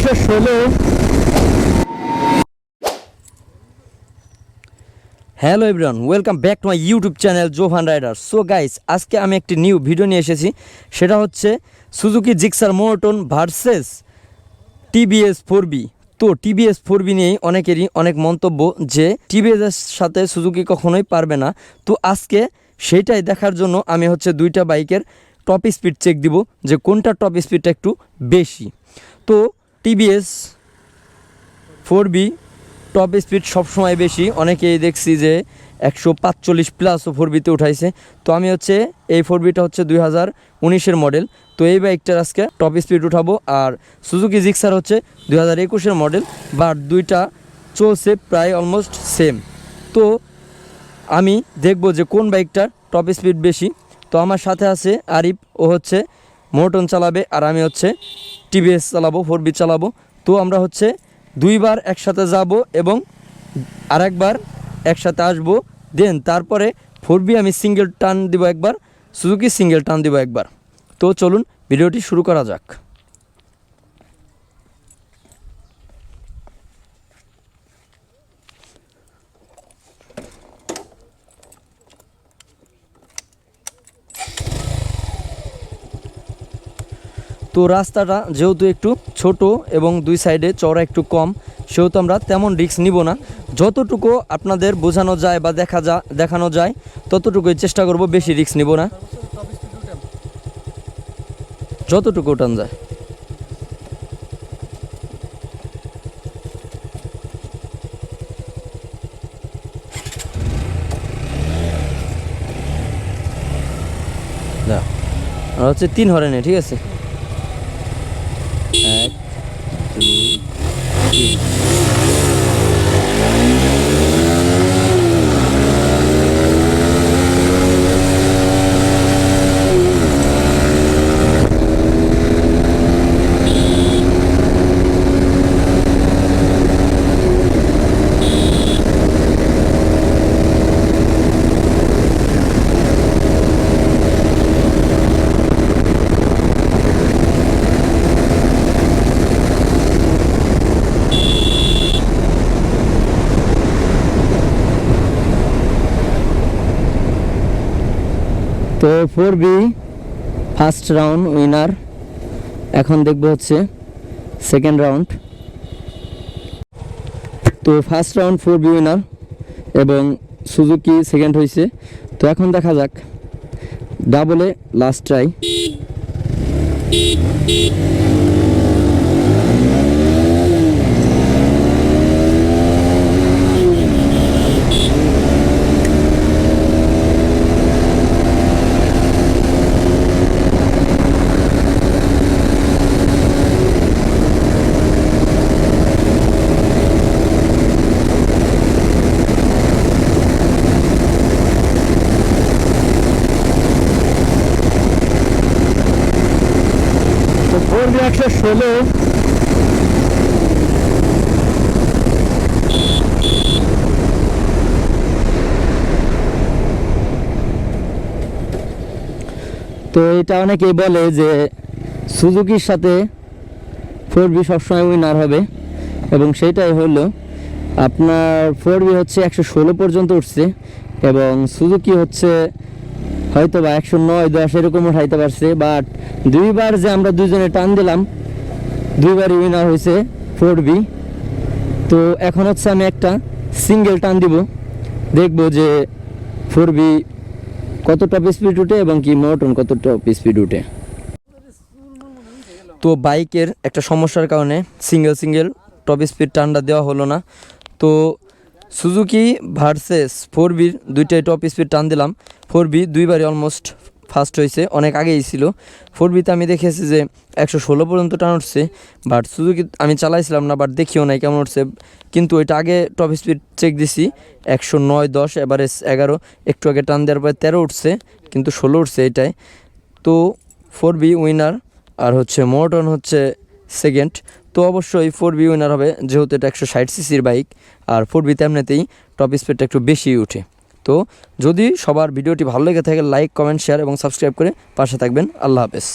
একশো ষোলো। Hello everyone welcome back to my YouTube channel Jovan rider so guys আজকে আমি একটি নিউ ভিডিও নিয়ে এসেছি। সেটা হচ্ছে সুজুকি জিক্সার মোটন ভার্সেস টিবিএস ফোর বি তো টিবিএস ফোর বি নিয়েই অনেকেরই অনেক মন্তব্য যে টিবিএস এর সাথে সুজুকি কখনোই পারবে না। তো আজকে সেইটাই দেখার জন্য আমি হচ্ছে দুইটা বাইকের টপ স্পিড চেক দিব যে কোনটা টপ স্পিডটা একটু বেশি। তো TVS four V top speed সবসময় বেশি। অনেকেই দেখছি যে একশো পাঁচচল্লিশ প্লাসও ফোর বিতে উঠাইছে। তো আমি হচ্ছে এই ফোর বিটা হচ্ছে দুই হাজার উনিশের মডেল তো এই বাইকটার আজকে টপ স্পিড উঠাবো আর সুজুকি জিক্সার হচ্ছে দুই হাজার একুশের মডেল বাট দুইটা চলছে প্রায় অলমোস্ট সেম তো আমি দেখব যে কোন বাইকটার টপ স্পিড বেশি। তো আমার সাথে আছে আরিফ, ও হচ্ছে মোটন চালাবে আর আমি হচ্ছে টিভিএস চালাবো ফোর বি চালাবো। তো আমরা হচ্ছে দুইবার একসাথে যাব এবং আরেকবার একসাথে আসব। দেন তারপরে ফোর বি আমি সিঙ্গেল টান দিব একবার সুজুকি সিঙ্গেল টান দিব একবার। তো চলুন ভিডিওটি শুরু করা যাক। তো রাস্তাটা যেহেতু একটু ছোট এবং দুই সাইডে চওড়া একটু কম, সেহেতু আমরা তেমন রিস্ক নিব না। যতটুকু আপনাদের বোঝানো যায় বা দেখা যা, দেখানো যায়, ততটুকুই চেষ্টা করব বেশি রিস্ক নিব না। যতটুকু ওঠান যায়। হচ্ছে তিন হরেনে, ঠিক আছে? দুই তো four V first round winner. এখন দেখব হচ্ছে সেকেন্ড রাউন্ড। তো first round four V winner এবং সুজুকি সেকেন্ড হয়েছে তো এখন দেখা যাক, ডাবলে লাস্ট ট্রাই তো ফোর বি একশো ষোলো। তো এটা অনেকেই বলে যে সুজুকির সাথে ফোর বি সবসময় উইনার হবে এবং সেটাই হলো আপনার ফোর বি হচ্ছে একশো ষোলো পর্যন্ত উঠছে এবং সুজুকি হচ্ছে হয়তো বা একশো নয়, দশ এরকম উঠাইতে পারছে বাট দুইবার যে আমরা দুজনে টান দিলাম, দুইবারই উইনার হয়েছে ফোর বি তো এখন হচ্ছে আমি একটা সিঙ্গেল টান দিব, দেখব যে ফোর বি কত টপ স্পিড উঠে এবং কি মোটন কত টপ স্পিড উঠে। তো বাইকের একটা সমস্যার কারণে সিঙ্গেল সিঙ্গেল টপ স্পিড টানটা দেওয়া হলো না। তো সুজুকি ভার্সেস ফোর বির দুইটাই টপ স্পিড টান দিলাম। ফোর বি দুইবারই অলমোস্ট ফার্স্ট হয়েছে অনেক আগেই ছিল। ফোর বিতে আমি দেখেছি যে একশো ষোলো পর্যন্ত টান উঠছে বাট সুজুকি আমি চালাইছিলাম না বাট দেখিও নাই কেমন উঠছে। কিন্তু ওইটা আগে টপ স্পিড চেক দিছি, একশো নয় দশ এভারেজ এগারো, একটু আগে টান দেওয়ার পরে তেরো উঠছে, কিন্তু ষোলো উঠছে এটাই। তো ফোর বি উইনার আর হচ্ছে মোটন হচ্ছে সেকেন্ড তো অবশ্যই ফোর বি উইনার হবে, যেহেতু এটা একশো ষাট সিসির বাইক আর ফোর বি তেমনিতেই টপ স্পিডটা একটু বেশি উঠে তো যদি সবার ভিডিওটি ভালো লেগে থাকে লাইক কমেন্ট শেয়ার এবং সাবস্ক্রাইব করে পাশে থাকবেন। আল্লাহ হাফেজ।